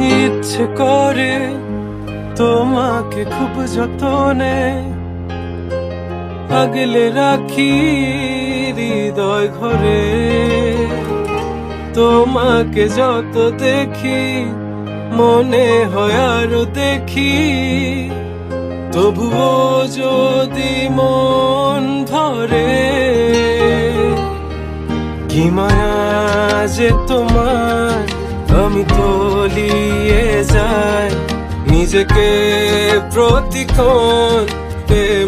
ইচ্ছে করে তোমাকে খুব যতনে আগলে রাখি হৃদয় ঘরে। তোমাকে যত দেখি, মনে হয় আরও দেখি। তবুও যদি মন ধরে, কি মায়া যে তোমার আমি তলিয়ে যাই নিজেকে প্রতিক্ষণ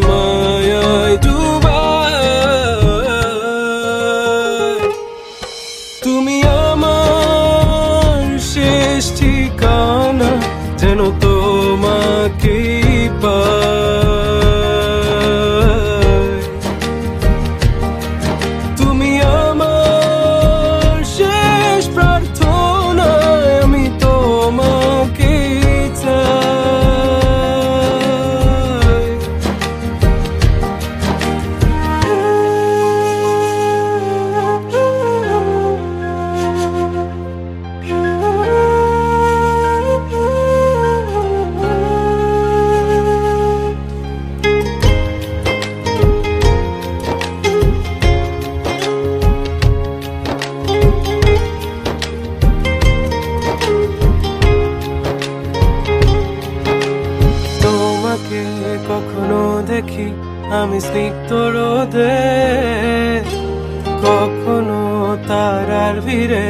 মায়ায় তোমাকে কখনো দেখি আমি স্নিগ্ধ রোদে। কখনো তারার ভিড়ে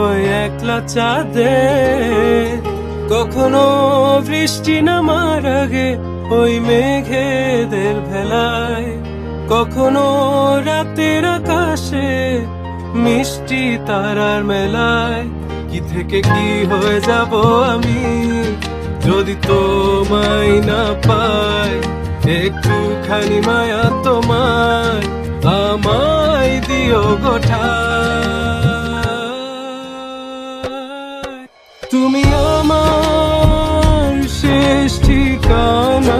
ওই একলা চাঁদে। কখনো বৃষ্টি নামার আগে ওই মেঘেদের ভেলায়। কখনো রাতের আকাশে মিষ্টি তারার মেলায়। কি থেকে কি হয়ে যাব আমি? যদি তোমায় না পাই, একটুখানি মায়া তোমায় আমায় দিও গোঠা তুমি আমার শেষ ঠিকানা,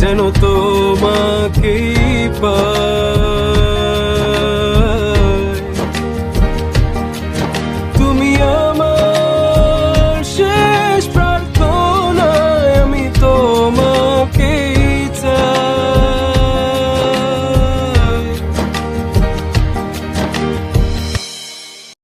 যেন তোমাকে পাই।